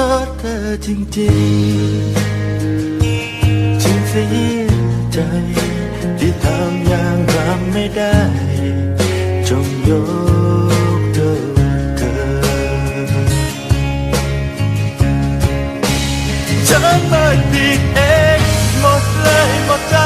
โทษเธอจริงๆฉันเสียใจที่ทำอย่างทำไม่ได้ จงยกโทษเธอฉันไม่ผิดเองหมดเลยหมดใจ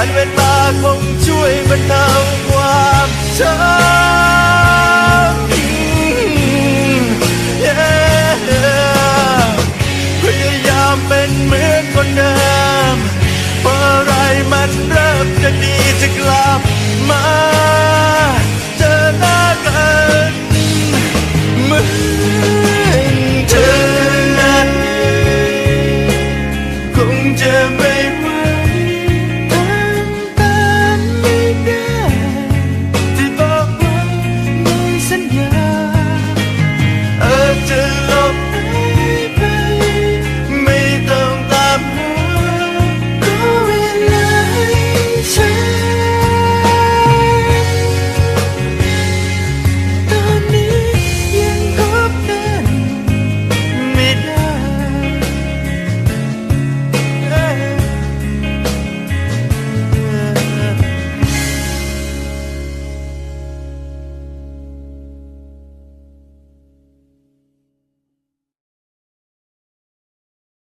การเวลาคงช่วยบรรเทาความช้ำ Yeah พยายามเป็นเหมือนคนเดิมเมื่อไรมันเริ่มจะดีจะกลับ